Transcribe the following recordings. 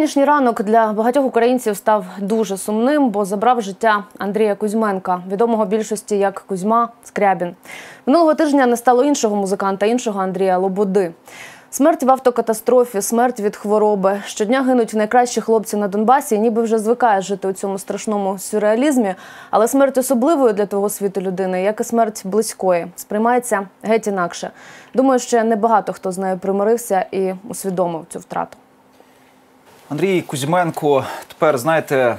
Сьогоднішній ранок для багатьох українців став дуже сумним, бо забрав життя Андрія Кузьменка, відомого більшості як Кузьма Скрябін. Минулого тижня не стало іншого музиканта, іншого Андрія Лободи. Смерть в автокатастрофі, смерть від хвороби. Щодня гинуть найкращі хлопці на Донбасі, ніби вже звикає жити у цьому страшному сюрреалізмі. Але смерть особливою для того світу людини, як і смерть близької, сприймається геть інакше. Думаю, ще небагато хто з нею примирився і усвідомив цю втрату. Андрій Кузьменко, тепер знаєте,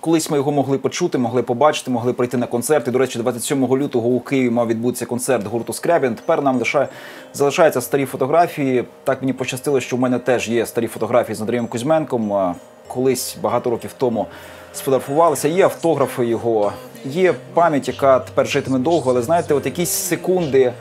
колись ми його могли почути, могли побачити, могли прийти на концерт. І, До речі, 27 лютого у Києві мав відбутися концерт гурту Скрябін. Тепер нам лише залишаються старі фотографії. Так мені пощастило, що в мене теж є старі фотографії з Андрієм Кузьменком. Колись багато років тому сфотографувалися. Є автографи його, є пам'ять, яка тепер житиме довго, але знаєте, от якісь секунди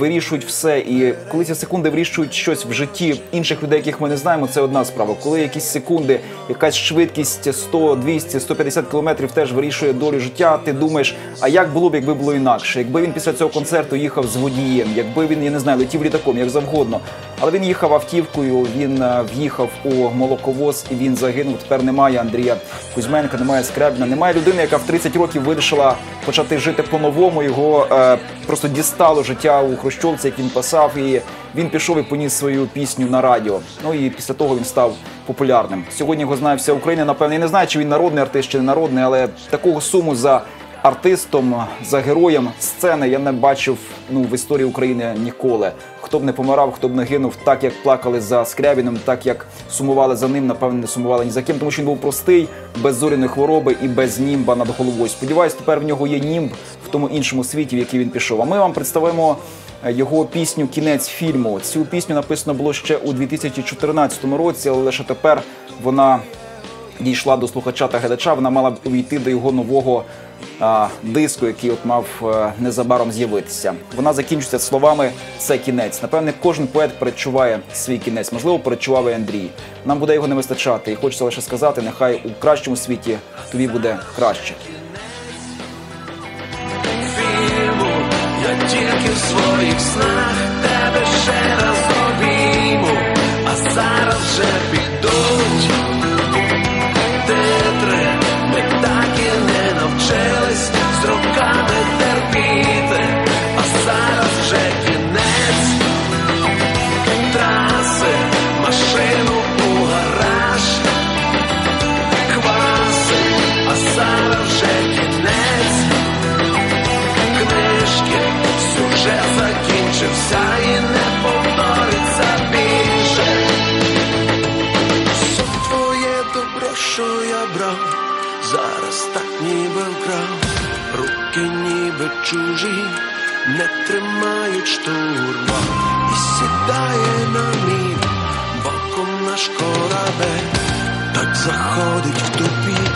вирішують все. І коли ці секунди вирішують щось в житті інших людей, яких ми не знаємо, це одна справа. Коли якісь секунди, якась швидкість 100, 200, 150 кілометрів теж вирішує долю життя. Ти думаєш, а як було б, якби було інакше? Якби він після цього концерту їхав з водієм, якби він я не знаю, летів літаком, як завгодно. Але він їхав автівкою, він е, в'їхав у молоковоз і він загинув. Тепер немає Андрія Кузьменка, немає Скрябіна, немає людини, яка в 30 років вирішила почати жити по-новому. Його е, просто дістало життя у Хрущовці, як він писав, і він пішов і поніс свою пісню на радіо. Ну і після того він став популярним. Сьогодні його знає вся Україна. Напевно, я не знаю, чи він народний артист, чи не народний, але такого суму за артистом, за героєм сцени я не бачив ну в історії України ніколи. Хто б не помирав, хто б не гинув, так як плакали за Скрябіном, так як сумували за ним, напевно, не сумували ні за ким, тому що він був простий, без зоряної хвороби і без німба над головою. Сподіваюсь, тепер в нього є німб в тому іншому світі, в який він пішов. А ми вам представимо його пісню Кінець фільму. Цю пісню написано було ще у 2014 році, але лише тепер вона дійшла до слухача та глядача. Вона мала б увійти до його нового а, диску, який от мав а, незабаром з'явитися. Вона закінчується словами Це кінець. Напевне, кожен поет передчуває свій кінець. Можливо, передчував і Андрій. Нам буде його не вистачати, і хочеться лише сказати: нехай у кращому світі тобі буде краще. Тільки в чужі, не тримають штурма і сідає на мій боком наш корабель, так заходить в тупік,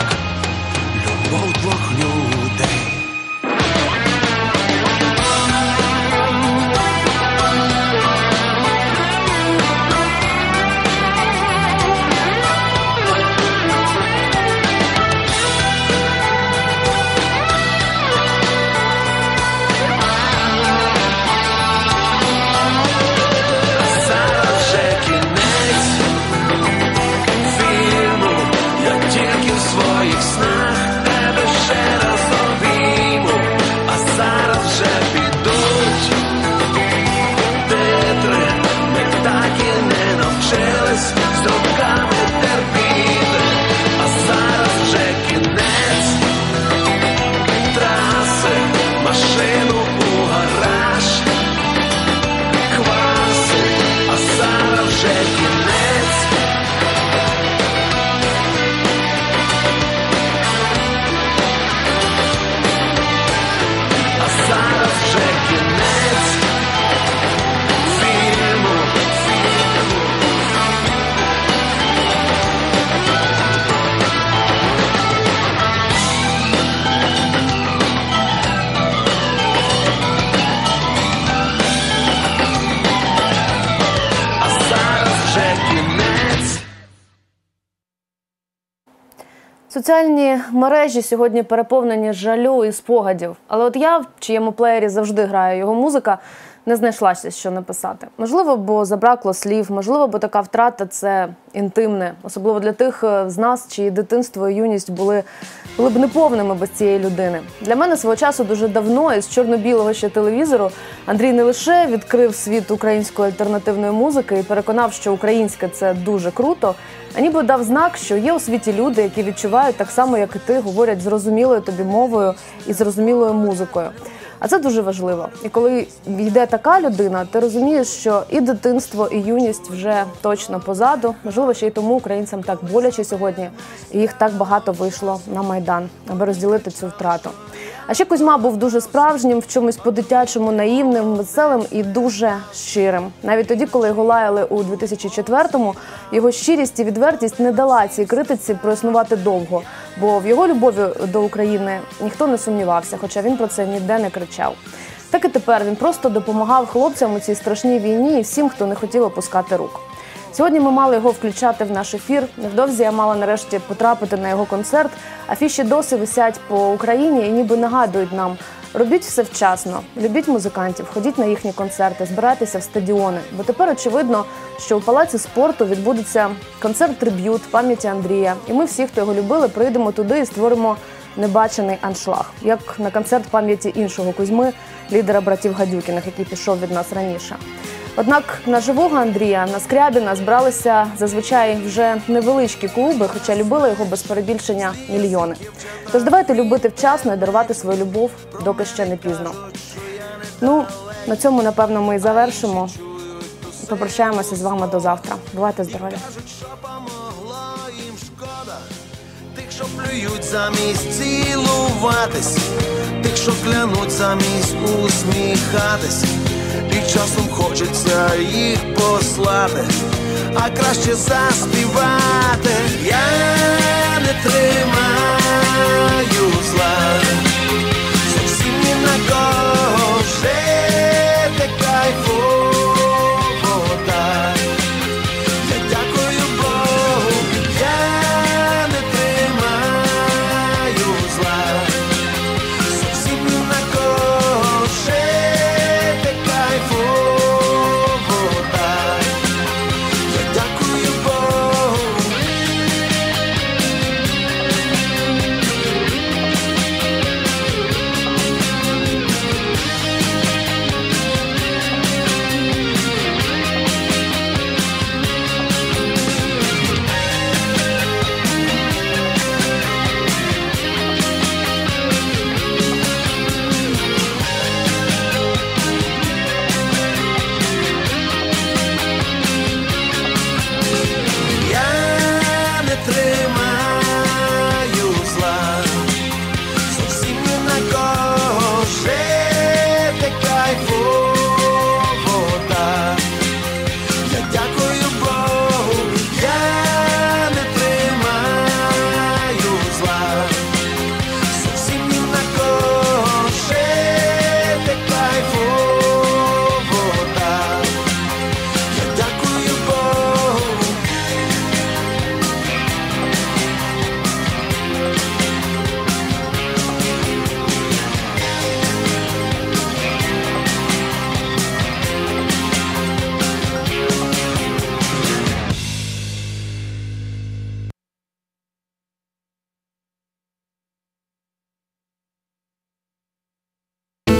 Соціальні мережі сьогодні переповнені жалю і спогадів. Але от я, в чиєму плеєрі завжди граю його музика, не знайшлася, що написати. Можливо, бо забракло слів, можливо, бо така втрата це інтимне, особливо для тих е, з нас, чиї дитинство і юність були, були б неповними без цієї людини. Для мене свого часу дуже давно із чорно-білого ще телевізору Андрій не лише відкрив світ української альтернативної музики і переконав, що українське це дуже круто, а ніби дав знак, що є у світі люди, які відчувають так само, як і ти, говорять зрозумілою тобі мовою і зрозумілою музикою. А це дуже важливо. І коли йде така людина, ти розумієш, що і дитинство, і юність вже точно позаду. Можливо, ще й тому українцям так боляче сьогодні, і їх так багато вийшло на майдан, аби розділити цю втрату. А ще Кузьма був дуже справжнім, в чомусь по-дитячому наївним, веселим і дуже щирим. Навіть тоді, коли його лаяли у 2004-му, його щирість і відвертість не дала цій критиці проіснувати довго, бо в його любові до України ніхто не сумнівався, хоча він про це ніде не кричав. Так і тепер він просто допомагав хлопцям у цій страшній війні і всім, хто не хотів опускати рук. Сьогодні ми мали його включати в наш ефір. Невдовзі я мала нарешті потрапити на його концерт. Афіші досі висять по Україні і ніби нагадують нам. Робіть все вчасно, любіть музикантів, ходіть на їхні концерти, збирайтеся в стадіони. Бо тепер очевидно, що у палаці спорту відбудеться концерт триб'ют пам'яті Андрія. І ми всі, хто його любили, прийдемо туди і створимо небачений аншлаг, як на концерт пам'яті іншого Кузьми, лідера братів Гадюкіних, який пішов від нас раніше. Однак на живого Андрія на Скрябіна збралися зазвичай вже невеличкі клуби, хоча любили його без перебільшення мільйони. Тож давайте любити вчасно і дарувати свою любов, доки ще не пізно. Ну, на цьому, напевно, ми і завершимо. Попрощаємося з вами до завтра. Бувайте здорові! Що плюють замість цілуватись, тих, що клянуть замість усміхатись, і часом хочеться їх послати, а краще заспівати. Я не тримаю.